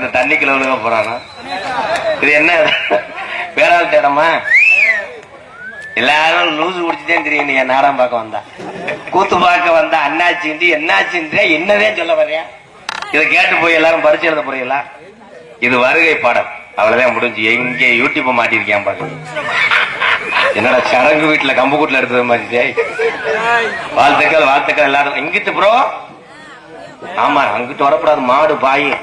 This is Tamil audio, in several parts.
இந்த தண்ணிக்குள்ள விழுக போறானா? இது என்ன? வேற தேடமா? எல்லாரும் லூசு குடிச்சுட்டே தெரியும் நீ என் நாடகம் பார்க்க வந்தா. கூத்து பார்க்க வந்தா அண்ணாச்சின்றி என்னாச்சின்ற என்னதே சொல்ல வரையா இதை கேட்டு போய் எல்லாரும் பரிச்சு எழுத போறீங்களா? இது வருகை பாடம். அவ்வளவுதான் முடிஞ்சு. எங்க யூடியூப் மாட்டிருக்கேன் பாருங்க என்னடா சடங்கு வீட்டுல கம்பு கூட்டுல எடுத்தது மாதிரி வாழ்த்துக்கள் வாழ்த்துக்கள் எல்லாரும். இங்கிட்டு ப்ரோ ஆமா அங்கிட்டு வரக்கூடாது. மாடு பாயும்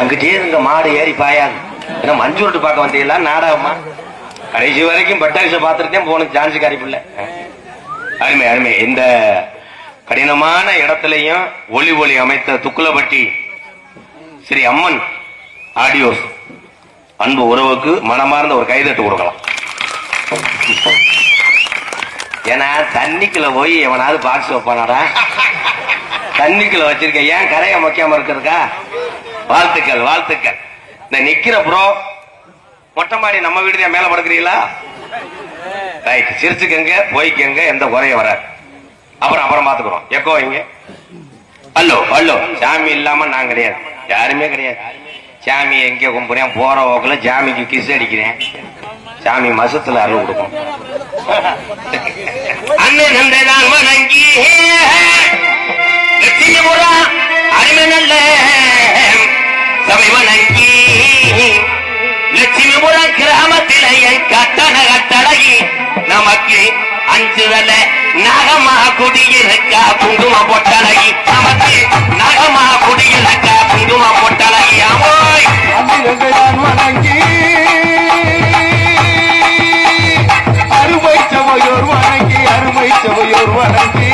அங்கிட்டே இருங்க மாடு ஏறி பாயாது. ஏன்னா மஞ்சு விட்டு பார்க்க வந்தீங்களா? நாடகமா? கடைசி வரைக்கும் பட்டாரிச பார்த்துருக்கேன் போன சான்ஸ் கறிப்பில்ல அருமை அருமை. இந்த கடினமான இடத்துலயும் ஒளி ஒளி அமைத்த துக்குலப்பட்டி ஸ்ரீ அம்மன் ஆடியோஸ். அன்பு உறவுக்கு மனமார்ந்த ஒரு கைதட்டு கொடுக்கலாம். ஏன்னா தண்ணிக்குள்ள போய் எவனாவது பாக்ஸ் வைப்பானாடா? தண்ணிக்குள்ள வச்சிருக்க ஏன் கரையை மொக்கையாம இருக்கிறதுக்கா? வாழ்த்துக்கள் வாழ்த்துக்கள். இந்த நிக்கிற ப்ரோ மொட்டை மாடி நம்ம வீடு தான் மேல படுக்கிறீங்களா? ரைட் சிரிச்சுக்கங்க போய்க்கங்க எந்த குறைய வராது. அப்புறம் அப்புறம் பாத்துக்கிறோம் எக்கோ இங்க. ஹலோ ஹலோ சாமி இல்லாம நான் கிடையாது. யாருமே கிடையாது. சாமி எங்க கும்புறேன்? போற ஓக்கல சாமிக்கு கிஸ் அடிக்கிறேன். சாமி மசத்துல அருள் கொடுக்கும். அண்ணன் நந்தைதான் வணங்கி லட்சுமிபுரா அருமை நல்ல சபை வணங்கி லட்சுமிபுர கிராமத்தில என் கட்டண கட்டழகி நமக்கு அஞ்சுதல நகமா குடியிருக்க குங்கும பொட்டழகி நமக்கு நகமா குடியிருக்க குங்கும பொட்டழகி அமோய் வணங்கி. அருமை சபையோர் வணங்கி அருமை சபையோர் வணங்கி.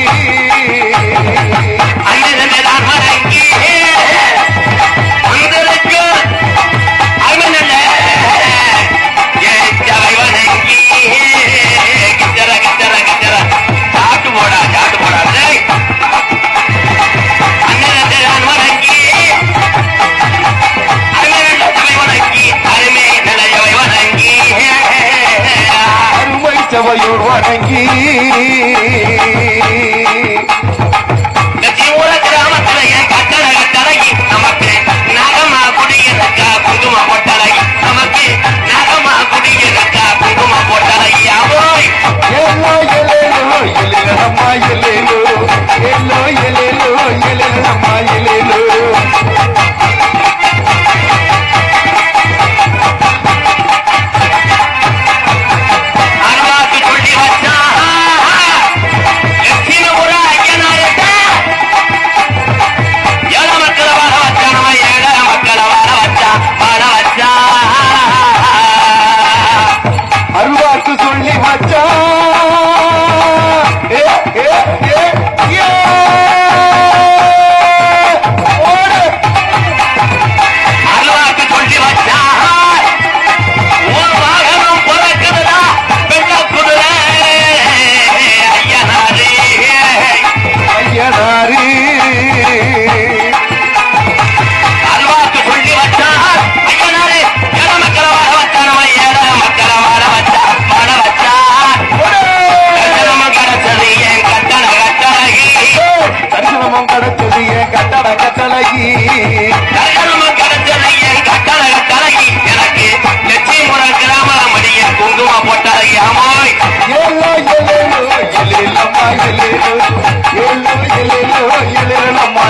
பொட்டலகி அவோய் எல்லோ எலேலோ எலேலம்மா எலேலோ எல்லோ எலேலோ எலேலம்மா எலேலோ அருவாக்கு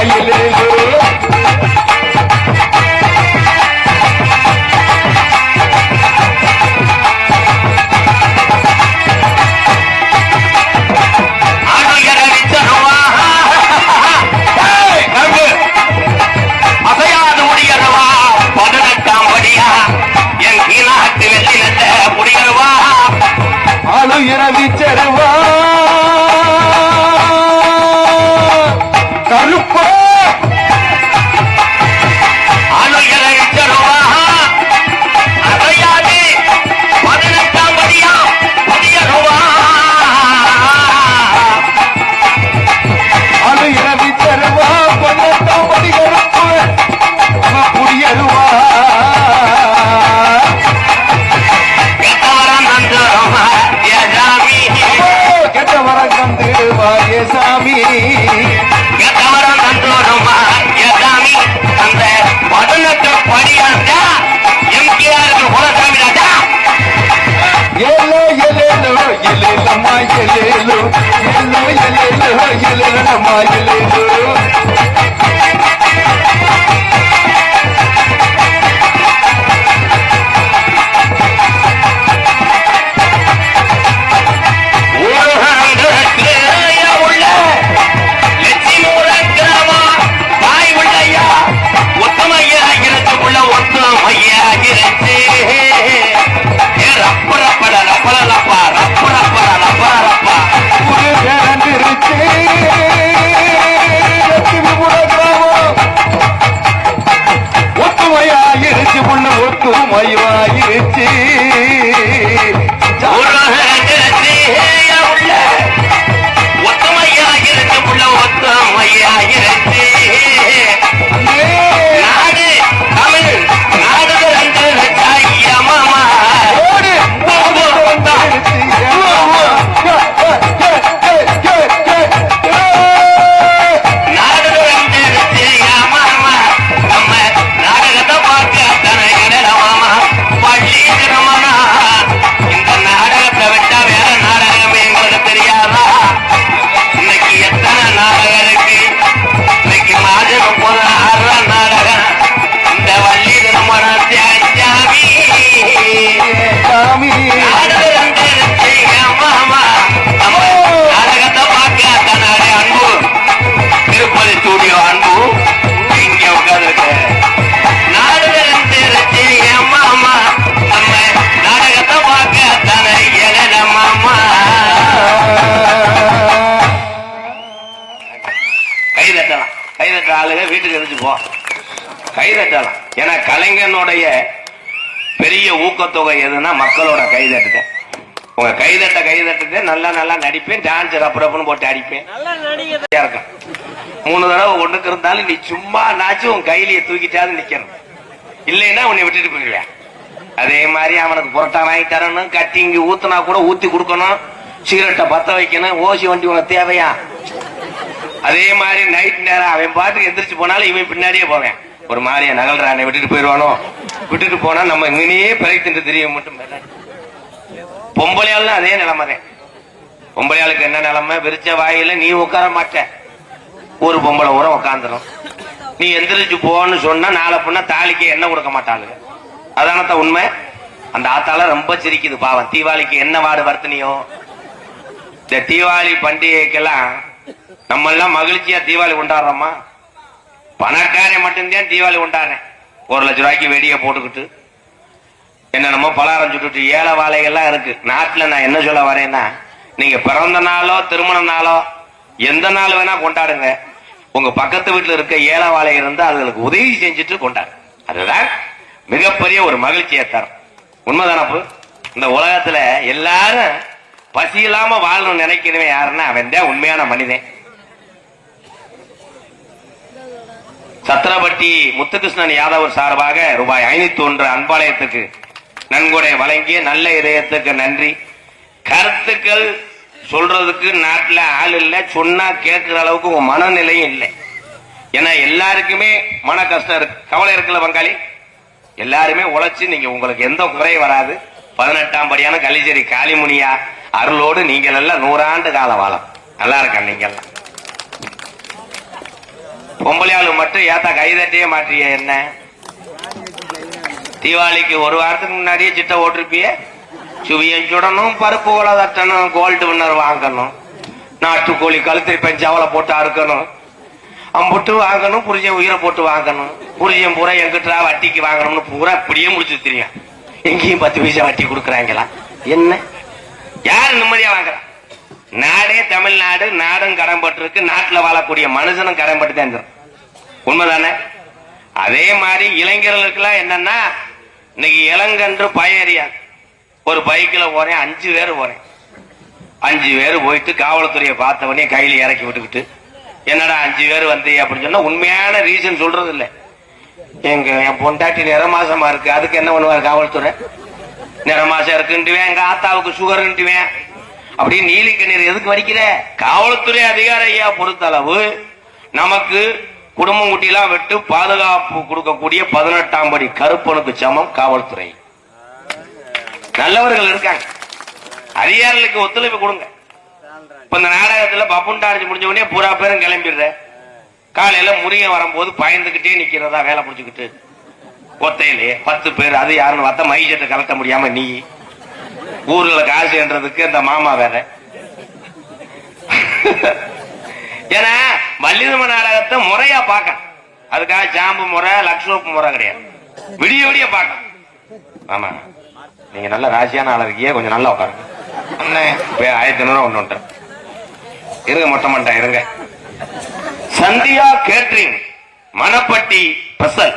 எலேலோ எரிஞ்சு போ. கை தட்டலாம். ஏன்னா கலைஞனுடைய பெரிய ஊக்கத்தொகை எதுன்னா மக்களோட கை தட்டுட்டேன் உங்க கை தட்ட கை தட்டுட்டு நல்லா நல்லா நடிப்பேன். டான்ஸ் ரப்பு ரப்புன்னு போட்டு அடிப்பேன். இருக்கும். மூணு தடவை ஒண்ணுக்கு இருந்தாலும் நீ சும்மா நாச்சும் உன் கையிலேயே தூக்கிட்டாவது நிக்கணும். இல்லைன்னா உன்னை விட்டுட்டு போயிடுவேன் அதே மாதிரி அவனுக்கு புரோட்டா வாங்கி தரணும். கட்டி இங்க ஊத்துனா கூட ஊத்தி கொடுக்கணும். சிகரெட்டை பத்த வைக்கணும். ஓசி வண்டி உனக்கு தேவையா? அதே மாதிரி நைட் நேரம் அவன் பாட்டுக்கு எந்திரிச்சு போனாலும் இவன் பின்னாடியே போவேன். ஒரு மாதிரியா நகல்றானே விட்டுட்டு போயிடுவானோ? விட்டுட்டு போனா நம்ம இங்கேயே பிறகு தின்று தெரிய மட்டும் பொம்பளையாலும் அதே நிலைமை தான் பொம்பளையாளுக்கு என்ன நிலைமை? விரிச்ச வாயில நீ உட்கார மாட்ட. ஒரு பொம்பளை உரம் உட்காந்துரும் நீ எந்திரிச்சு போன்னு சொன்னா நாளை பொண்ணா தாலிக்கு என்ன கொடுக்க மாட்டாளுங்க. அதானத்த உண்மை? அந்த ஆத்தால ரொம்ப சிரிக்குது பாவம். தீபாவளிக்கு என்ன வாடு வர்த்தனியோ? இந்த தீபாவளி பண்டிகைக்கெல்லாம் நம்ம எல்லாம் மகிழ்ச்சியா தீபாவளி கொண்டாடுறோமா? பணக்காரன் மட்டும்தான் தீபாவளி கொண்டாடுறேன். ஒரு லட்ச ரூபாய்க்கு வெடியை போட்டுக்கிட்டு. என்னென்னமோ பலாரம் சுட்டுட்டு ஏழை வாழைகள்லாம் இருக்கு. நாட்டில் நான் என்ன சொல்ல வரேன்னா நீங்க பிறந்த நாளோ திருமண நாளோ எந்த நாள் வேணா கொண்டாடுங்க. உங்க பக்கத்து வீட்டில் இருக்க ஏழை வாழை இருந்து அதுகளுக்கு உதவி செஞ்சுட்டு கொண்டாடு அதுதான் மிகப்பெரிய ஒரு மகிழ்ச்சியை தரும். உண்மைதானப்பு இந்த உலகத்துல எல்லாரும் பசி இல்லாம வாழணும்னு நினைக்கிறவன் யாருன்னா அவன் தான் உண்மையான மனிதன். சத்திரப்பட்டி முத்துகிருஷ்ணன் யாதவர் சார்பாக ரூபாய் ஐநூத்தி ஒன்று அன்பாலயத்துக்கு நன்கொடை வழங்கிய நல்ல இதயத்துக்கு நன்றி. கருத்துக்கள் சொல்றதுக்கு நாட்டில் ஆள் இல்லை சொன்னா கேட்கிற அளவுக்கு உங்க மனநிலையும் இல்லை. ஏன்னா எல்லாருக்குமே மன கஷ்டம் இருக்கு கவலை இருக்குல்ல பங்காளி? எல்லாருமே உழைச்சு நீங்க உங்களுக்கு எந்த குறையும் வராது. பதினெட்டாம் படியான கலிச்சேரி காளிமுனியா அருளோடு நீங்கள் எல்லாம் நூறாண்டு காலம் வாழம். நல்லா இருக்க நீங்க எல்லாம் பொம்பளையாளு மட்டும் ஏத்தா கைதட்டியே மாற்றிய என்ன? தீபாவளிக்கு ஒரு வாரத்துக்கு முன்னாடியே சிட்ட ஓட்டிருப்பிய சுவியம் சுடணும் பருப்பு கோலை தட்டணும் கோல்டு வின்னர் வாங்கணும். நாட்டுக்கோழி கழுத்தை பெஞ்சாவலை போட்டு அறுக்கணும். அம்புட்டு வாங்கணும் புரிஜன் உயிரை போட்டு வாங்கணும். புரிஜன் பூரா எங்கிட்டா வட்டிக்கு வாங்கணும்னு பூரா இப்படியே முடிச்சு தெரியும் எங்கேயும் பத்து பைசா வட்டி கொடுக்குறாங்களா? என்ன? யாரு நிம்மதியா வாங்குறா? நாடே தமிழ்நாடு நாடும் கடன்பட்டு இருக்கு நாட்டுல வாழக்கூடிய மனுஷனும் கடன்பட்டு தான் இருக்கிறான். உண்மைதானே? அதே மாதிரி இளைஞர்களுக்கெல்லாம் என்னன்னா இன்னைக்கு இளங்கன்று பயறியா ஒரு பைக்கில் போறேன் அஞ்சு பேர் போறேன். அஞ்சு பேர் போயிட்டு காவல்துறையை பார்த்தவனே கையில் கையில இறக்கி விட்டுக்கிட்டு என்னடா அஞ்சு பேர் வந்து அப்படின்னு சொன்னா உண்மையான ரீசன் சொல்றது இல்ல. எங்க என் பொண்டாட்டி நிறமாசமா இருக்கு அதுக்கு என்ன பண்ணுவார் காவல்துறை? நிறமாசம் இருக்குன்ட்டுவேன் எங்க ஆத்தாவுக்கு சுகர்ன்ட்டுவேன். அப்படி நீலி கண்ணீர் எதுக்கு வடிக்கிற? காவல்துறை அதிகார ஐயா பொறுத்தளவு நமக்கு குடும்பம் குட்டிலாம் விட்டு பாதுகாப்பு கொடுக்கக்கூடிய பதினெட்டாம் படி கருப்பனுக்கு சமம் காவல்துறை. நல்லவர்கள் இருக்காங்க. அதிகாரிகளுக்கு ஒத்துழைப்பு கொடுங்க. இப்ப இந்த நாடகத்துல பப்புண்டாரிச்சு முடிஞ்ச உடனே பூரா பேரும் கிளம்பிடுற. காலையில முருகன் வரும்போது பயந்துகிட்டே நிக்கிறதா வேலை புடிச்சுக்கிட்டு ஒத்தையிலே பத்து பேர் அது யாருன்னு பார்த்தா மைசெட்டை கலட்ட முடியாம நீ. ஊர்ல காசு என்றதுக்கு இந்த மாமா வேற. ஏன்னா மல்லிதம நாடகத்தை முறையா பார்க்க அதுக்காக ஜாம்பு முறை லக்ஷோப்பு முறை கிடையாது. விடிய விடிய பார்க்க ஆமா. நீங்க நல்ல ராசியான ஆள் இருக்கியே கொஞ்சம் நல்லா உட்காருங்க. அண்ணே ஆயிரத்தி ஐநூறு ஒண்ணு இருங்க மொட்டை மண்டா இருங்க. சந்தியா கேட்ரிங் மணப்பட்டி பசல்.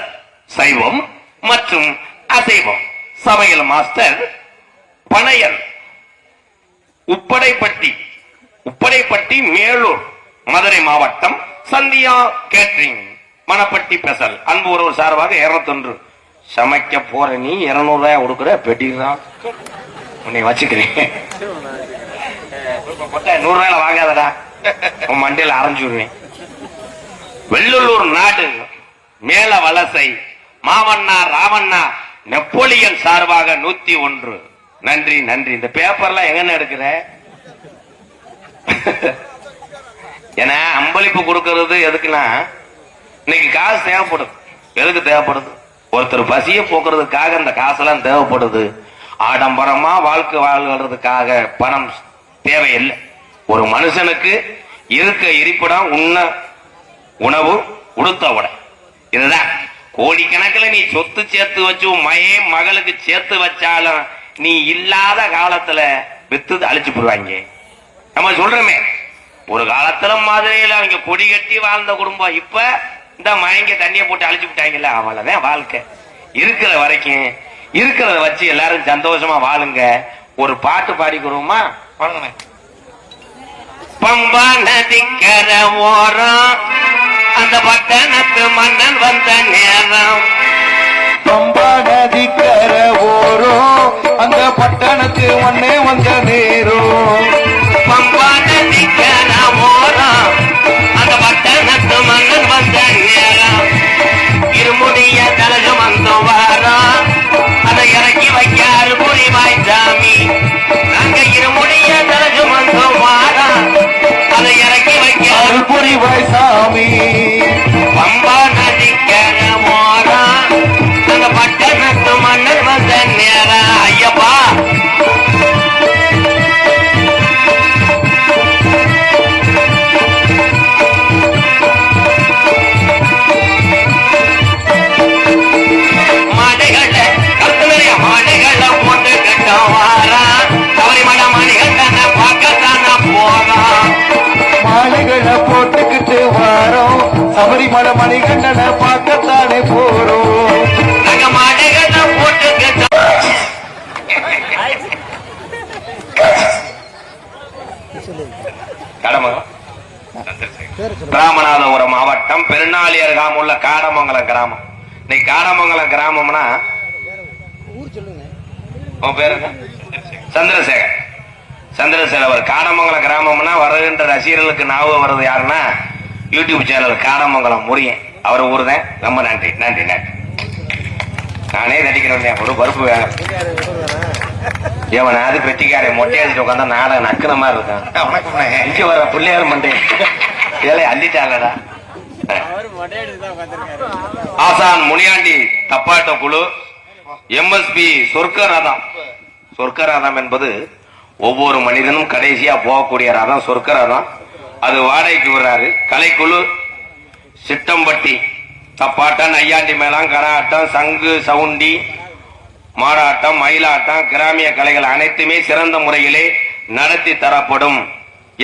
சைவம் மற்றும் அசைவம். சமையல் மாஸ்டர் பனையன். உப்படைப்பட்டி உப்படைப்பட்டி மேலூர். மதுரை மாவட்டம் சந்தியா கேட்ரிங் மணப்பட்டி பெசல். அன்பு உறவு சார்பாக இருநூத்தொன்று. சமைக்க போற நீ இருநூறு ரூபாய் கொடுக்குற? பெட்டிதான் உன்னை வச்சுக்கிறேன். நூறு ரூபாயில வாங்காதடா. உன் மண்டையில அரைஞ்சு விடுவேன். வெள்ளூர் நாடு மேல வலசை. மாமன்னா ராமண்ணா நெப்போலியன் சார்பாக நூத்தி ஒன்று. நன்றி நன்றி. இந்த பேப்பர்லாம் எங்கன்னு எடுக்கிற? ஏன்னா அம்பளிப்பு கொடுக்கறது எதுக்குன்னா இன்னைக்கு காசு தேவைப்படுது. எதுக்கு தேவைப்படுது? ஒருத்தர் பசிய போக்குறதுக்காக இந்த காசெல்லாம் தேவைப்படுது. ஆடம்பரமா வாழ்க்கை வாழ்கிறதுக்காக பணம் தேவையில்லை. ஒரு மனுஷனுக்கு இருக்க இருப்பிடம் உண்ண உணவு உடுத்த உடை. இதுதான். கோடிக்கணக்கில் நீ சொத்து சேர்த்து வச்சு மயே மகளுக்கு சேர்த்து வச்சாலும் நீ இல்லாத காலத்துல வித்து அழிச்சு போடுவாங்க. நம்ம சொல்றோமே. ஒரு காலத்துல மதுரையில அவங்க கொடி கட்டி வாழ்ந்த குடும்பம். இப்ப இந்த மயங்க தண்ணியை போட்டு அழிச்சு விட்டாங்கல்ல அவ்வளவுதான் வாழ்க்கை. இருக்கிற வரைக்கும் இருக்கிறத வச்சு எல்லாரும் சந்தோஷமா வாழுங்க. ஒரு பாட்டு பாடிக்கிறோமா பம்பா நதிக்கர ஓரம் அந்த பட்டணத்து மன்னன் வந்த நேரம். பம்பா நதிக்கர ஓரம் அந்த பட்டணத்து ஒன்னே வந்த நேரம். பம்பா பட்டணத்து மன்னன் வந்த நேரம் சாமி. பம்பா நதிக்கர ஓரம் அந்த பட்டணத்து மன்னன் வந்த பேரு என்ன? சந்திரசேகர். சந்திரசேகர் அவர் காடமங்கலம் கிராமம்னா வருகின்ற ரசிகர்களுக்கு ஞாபகம் வர்றது யாருன்னா யூடியூப் சேனல் காடமங்கலம் முருகன். அவர் ஊர் தான். ரொம்ப நன்றி நன்றி நன்றி. நானே தட்டிக்கிறேன் ஒரு பருப்பு வேணும். ஏவன் அது பெட்டிக்காரை மொட்டை அடிச்சுட்டு உட்காந்தா நாடகம் நக்குன மாதிரி இருக்கான் இங்க வர பிள்ளையார் மண்டே ஏழை அள்ளிட்டாங்கடா. ஆசான் முனியாண்டி தப்பாட்ட குழு. எம்எஸ்பி சொர்க்க ரதம் சொர்க்க ரதம் என்பது ஒவ்வொரு மனிதனும் கடைசியா போகக்கூடிய ரதம் சொர்க்க ரதம் அது வாடகைக்கு விடுறாரு. கலைக்குழு சிட்டம்பட்டி தப்பாட்டம் நையாண்டி மேளம் கராட்டம் சங்கு சவுண்டி மாடாட்டம் மயிலாட்டம் கிராமிய கலைகள் அனைத்துமே சிறந்த முறையிலே நடத்தி தரப்படும்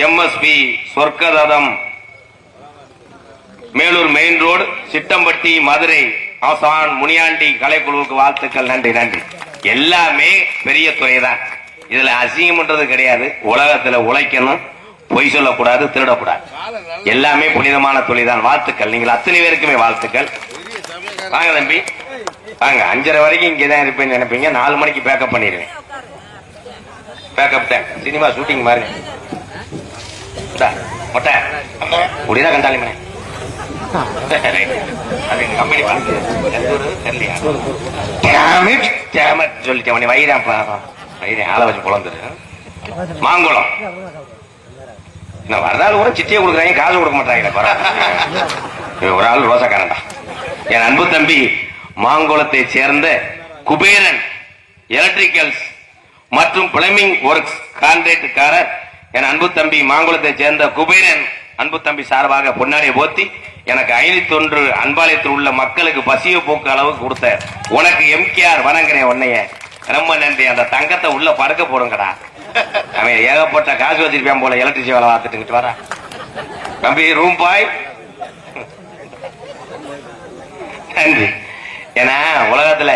எம்எஸ்பி சொர்க்கரதம். மேலூர் மெயின் ரோடு சிட்டம்பட்டி மதுரை ஆசான் முனியாண்டி கலைக்குழுவுக்கு வாழ்த்துக்கள். நன்றி நன்றி. எல்லாமே பெரிய துறை தான் இதுல அசிங்கம்ன்றது கிடையாது. உலகத்துல உழைக்கணும் பொய் சொல்லக்கூடாது திருடக்கூடாது. எல்லாமே புனிதமான தொழில் தான் வாழ்த்துக்கள். நீங்கள் அத்தனை பேருக்குமே வாழ்த்துக்கள். வாங்க தம்பி. வாங்க. அஞ்சரை வரைக்கும் இங்கே தான் இருப்பேன்னு நினைப்பீங்க. நாலு மணிக்கு பேக்கப் பண்ணிடுவேன். பேக்கப் தான் சினிமா ஷூட்டிங் மாதிரி மொட்டை. முடியதா கண்டாலி சொல்லிட்டேன் உன்னை ஆளை வச்சு குழந்துரு மாங்குளம் நான் கூட சிட்டியை கொடுக்குறாங்க காசு கொடுக்க மாட்டாங்க பரவாயில்ல. ஒரு ஆள் ரோசாக்காரன்டா என் அன்பு தம்பி மாங்குளத்தை சேர்ந்த குபேரன் எலக்ட்ரிக்கல்ஸ் மற்றும் பிளம்பிங் ஒர்க்ஸ் கான்ட்ராக்டுக்காரர் என் அன்பு தம்பி மாங்குளத்தை சேர்ந்த குபேரன் அன்பு தம்பி சார்பாக பொன்னாடியை போத்தி எனக்கு ஐநூத்தி ஒன்று அன்பாலயத்தில் உள்ள மக்களுக்கு பசிய போக்கு அளவு கொடுத்த உனக்கு எம்கேஆர் வணங்குறேன் உன்னைய. ரொம்ப நன்றி. அந்த தங்கத்தை உள்ள படுக்க போடுங்கடா. அவன் ஏகப்பட்ட காசு வச்சிருப்பான் போல எலக்ட்ரிசி வேலை பார்த்துட்டு வரா தம்பி ரூம் பாய் நன்றி. ஏன்னா உலகத்துல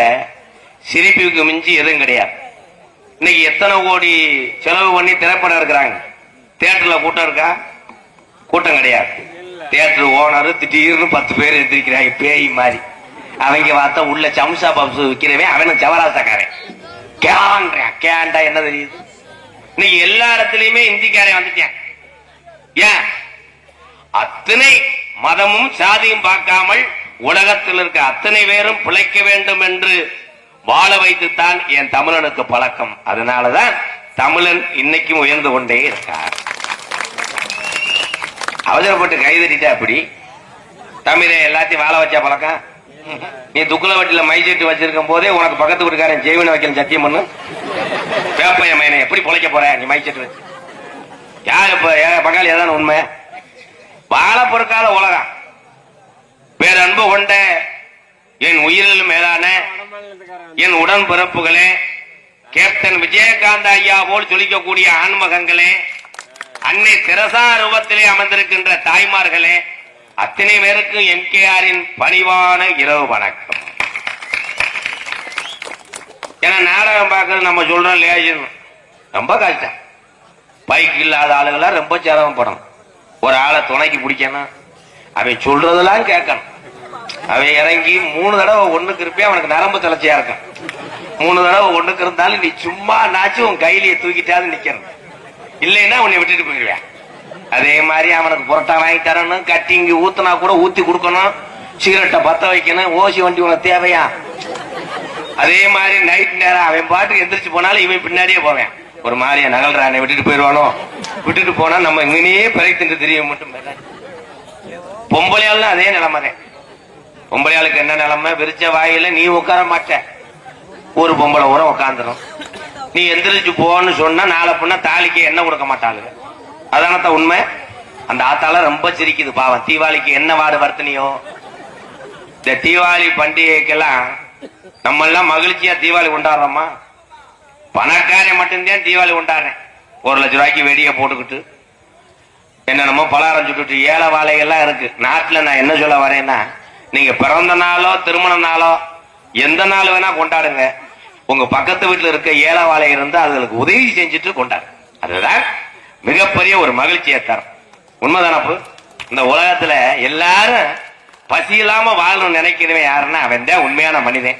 சிரிப்புக்கு மிஞ்சி எதுவும் கிடையாது. இன்னைக்கு எத்தனை கோடி செலவு பண்ணி திரைப்படம் இருக்கிறாங்க தேட்டர்ல கூட்டம் இருக்கா? கூட்டம் கிடையாது. தியேட்டர் ஓனர் திடீர்னு பத்து பேர் எந்திரிக்கிறாங்க பேய் மாதிரி. அவங்க பார்த்தா உள்ள சம்சா பம்சு விற்கிறவன் அவனும் ஜவராசக்காரன் கேன்றான் கேண்டா என்ன தெரியுது? இன்னைக்கு எல்லா இடத்துலயுமே இந்திக்காரன் வந்துட்டேன். ஏன்? அத்தனை மதமும் சாதியும் பார்க்காமல் உலகத்தில் இருக்க அத்தனை பேரும் பிழைக்க வேண்டும் என்று வாழ வைத்துத்தான் என் தமிழனுக்கு பழக்கம். அதனாலதான் தமிழன் இன்னைக்கும் உயர்ந்து கொண்டே இருக்கார். அவசரப்பட்டு கைதட்டிட்டா அப்படி தமிழை எல்லாத்தையும் வாழ வச்சா பழக்கம். நீ துக்குல வட்டியில மைசெட்டு வச்சிருக்கும் போதே உனக்கு பக்கத்து வீட்டுக்காரன் ஜெய்வன வைக்கல சத்தியம் பண்ணு. வேப்பைய மயனை எப்படி பொழைக்க போற? நீ மைசெட்டு வச்சு. யார் இப்ப பங்காளி ஏதான உண்மை? வாழ பொறுக்காத உலகம். பேரன்பு கொண்ட என் உயிரிலும் மேலான என் உடன் பிறப்புகளே கேப்டன் விஜயகாந்த் ஐயா போல் சொல்லிக்கக்கூடிய ஆன்மகங்களே அன்னை திரசா ரூபத்திலே அமர்ந்திருக்கின்ற தாய்மார்களே அத்தனை பேருக்கும் எம்கேஆரின் பணிவான இரவு வணக்கம். ஏன்னா நாடகம் பார்க்கறது நம்ம சொல்றோம் லேஜன் ரொம்ப கஷ்டம். பைக் இல்லாத ஆளுகளாம் ரொம்ப சிரமப்படும் ஒரு ஆளை துணைக்கு பிடிக்கணும். அவன் சொல்றதெல்லாம் கேட்கணும். அவன் இறங்கி மூணு தடவை ஒண்ணுக்கு இருப்பே அவனுக்கு நரம்பு தளர்ச்சியா இருக்கும். மூணு தடவை ஒண்ணுக்கு இருந்தாலும் நீ சும்மா நாச்சும் உன் கையிலேயே தூக்கிட்டாது நிக்கணும். இல்லைன்னா உன்னை விட்டுட்டு போயிடுவேன் அதே மாதிரி அவனுக்கு புரோட்டா வாங்கி தரணும் கட்டி இங்க ஊத்துனா கூட ஊத்தி கொடுக்கணும் சிகரெட்டை பத்த வைக்கணும் ஓசி வண்டி உனக்கு தேவையா? அதே மாதிரி நைட் நேரம் அவன் பாட்டுக்கு எந்திரிச்சு போனாலும் இவன் பின்னாடியே போவேன். ஒரு மாதிரியா நகல்றானே விட்டுட்டு போயிடுவானோ விட்டுட்டு போனா நம்ம இங்கேயே பிறகு தின்று தெரிய மட்டும் பொம்பளையாளும் அதே நிலைமை பொம்பளையாளுக்கு என்ன நிலைமை? விரிச்ச வாயில நீ உட்கார மாட்ட. ஒரு பொம்பளை உரம் உட்காந்துரும் நீ எந்திரிச்சு போன்னு சொன்னா நாளை பொண்ணா தாலிக்கு என்ன கொடுக்க மாட்டாளுங்க. அதானத்த உண்மை? அந்த ஆத்தால ரொம்ப சிரிக்குது பாவம். தீபாவளிக்கு என்ன வாடு வர்த்தனியோ? இந்த தீபாவளி பண்டிகைக்கெல்லாம் நம்ம எல்லாம் மகிழ்ச்சியா தீபாவளி கொண்டாடுறோமா பணக்காரன் மட்டும்தான் தீபாவளி கொண்டாடுறேன் ஒரு லட்ச ரூபாய்க்கு வெடியை போட்டுக்கிட்டு என்னென்னமோ பலாரம் சுட்டுட்டு ஏழை வாழைகள்லாம் இருக்கு. நாட்டில் நான் என்ன சொல்ல வரேன்னா நீங்க பிறந்த நாளோ திருமண நாளோ எந்த நாள் வேணா கொண்டாடுங்க. உங்க பக்கத்து வீட்டில் இருக்க ஏழை இருந்து அதுகளுக்கு உதவி செஞ்சுட்டு கொண்டார். அதுதான் மிகப்பெரிய ஒரு மகிழ்ச்சியை தரும். உண்மைதானப்பு இந்த உலகத்துல எல்லாரும் பசி இல்லாம வாழணும்னு நினைக்கிறவன் யாருன்னா அவன் தான் உண்மையான மனிதன்.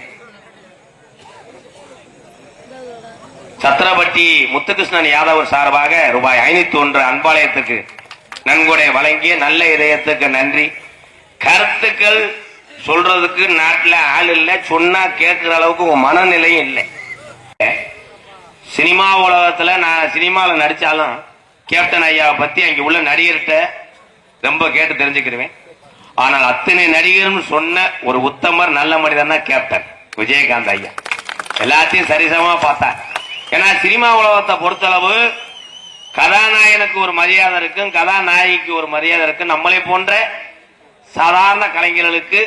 சத்ரபட்டி முத்துகிருஷ்ணன் யாதவ் சார்பாக ரூபாய் ஐநூத்தி ஒன்று அன்பாலயத்துக்கு நன்கொடை வழங்கிய நல்ல இதயத்துக்கு நன்றி. கருத்துக்கள் சொல்றதுக்கு நாட்டில் ஆள் இல்லை சொன்னா கேட்கிற அளவுக்கு உன் மனநிலையும் இல்லை. சினிமா உலகத்துல நான் சினிமாவில் நடிச்சாலும் கேப்டன் ஐயாவை பத்தி அங்க உள்ள நடிகர்கிட்ட ரொம்ப கேட்டு தெரிஞ்சுக்கிடுவேன் ஆனால் அத்தனை நடிகரும் சொன்ன ஒரு உத்தமர் நல்ல மனிதன்னா கேப்டன் விஜயகாந்த் ஐயா. எல்லாத்தையும் சரிசமமா பார்த்தார் ஏன்னா சினிமா உலகத்தை பொறுத்தளவு கதாநாயகனுக்கு ஒரு மரியாதை இருக்கும் கதாநாயகிக்கு ஒரு மரியாதை இருக்கும். நம்மளை போன்ற சாதாரண கலைஞர்களுக்கு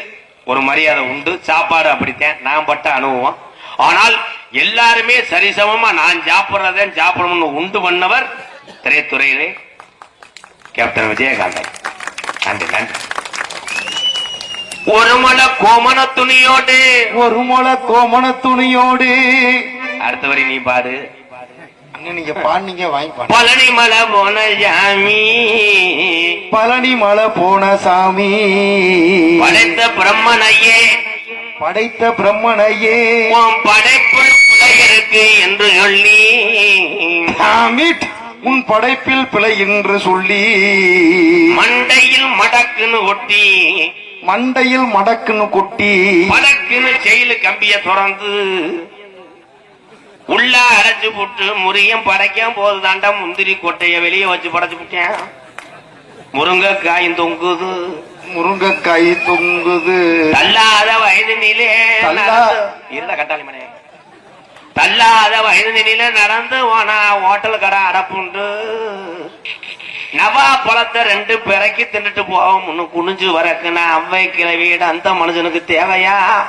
ஒரு மரியாதை உண்டு. சாப்பாடு அப்படித்தான். நான் பட்ட அனுபவம். ஆனால் எல்லாருமே சரிசமமா நான் சாப்பிடுறதே சாப்பிடணும்னு உண்டு பண்ணவர் திரைத்துறையிலே கேப்டன் விஜயகாந்த். நன்றி நன்றி. ஒரு மல கோமண துணியோடு. ஒரு முளை கோமண துணியோடு. அடுத்த வரி நீ அண்ணன் நீங்க பாடுனீங்க வாங்கி பழனி மலை போன ஜாமி பழனி மலை போன சாமி. படைத்த பிரம்மனையே. படைத்த பிரம்மனையே. படைப்பு இருக்கு என்று சொல்லி. சாமி உன் படைப்பில் பிழை என்று சொல்லி. மண்டையில் மடக்குன்னு ஒட்டி. மண்டையில் மடக்குன்னு கொட்டி. படக்குன்னு செயலு கம்பிய திறந்து. உள்ள அடைச்சு புட்டு முறியும் படைக்கும் போது தாண்டா முந்திரி கொட்டைய வெளியே வச்சு படைச்சு விட்டேன் முருங்கைக்காயும் தொங்குது. முருங்கைக்காய் தொங்குது. தள்ளாத தள்ளா- நடந்து- இருடா கட்டாளி மனே. தள்ளாத வயதினிலே நடந்து போனா ஹோட்டல் கடை அடப்புண்டு. நவா பழத்தை ரெண்டு பிறக்கி தின்னுட்டு போவோம். முன்னு குனிஞ்சு வரக்குன்னா அவ்வை கிளவியிட அந்த மனுஷனுக்கு தேவையா?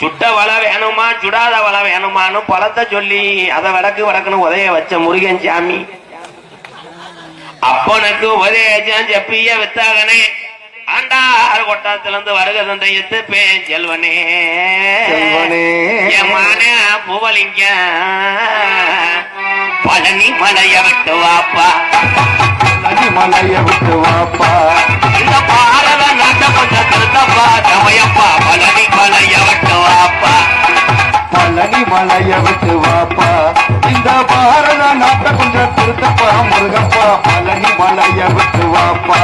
சுட்ட வலை வேணுமா சுடாத வலை வேணுமான்னு பழத்தை சொல்லி அதை வடக்கு வடக்குன்னு உதய வச்ச முருகன் சாமி. அப்பனுக்கு உபதேசம் செப்பிய வித்தாகனே ஆண்டார் கொட்டாத்துல இருந்து வருக தந்தையத்து பேன் செல்வனே. புவலிங்க. பழனி மலைய விட்டு வாப்பா. மலைய விட்டு வாப்பா. இந்த பாரத நாட்ட கொஞ்சம் தமையப்பா பழனி மலைய விட்டு வாப்பா. பழனி மலைய விட்டு வாப்பா. இந்த பாரத நாட்டை கொஞ்சம் திருத்தப்பா முருகப்பா. பழனி மலைய விட்டு வாப்பா.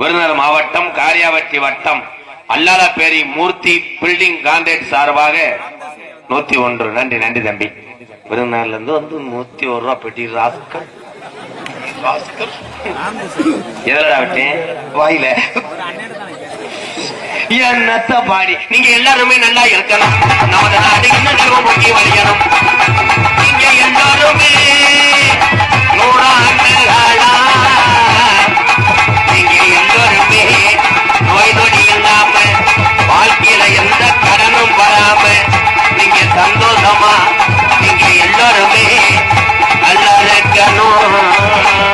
விருதுநகர் மாவட்டம் காரியாவட்டி வட்டம் அல்லாலப்பேரி மூர்த்தி பில்டிங் காந்தேட் சார்பாக நூத்தி ஒன்று. நன்றி நன்றி தம்பி. விருதுநகர்ல இருந்து வந்து நூத்தி ஒரு ரூபா பெட்டி. ராஸ்கர் வாயில. என்னத்த பாடி? நீங்க எல்லாருமே நல்லா இருக்கணும். நமது நாடு போக்கி வழியணும் நீங்க எல்லாருமே நூறாண்டு வாழ்க்கையில எந்த கடனும் வராம நீங்க சந்தோஷமா நீங்க எல்லாருமே நல்லா இருக்கணும்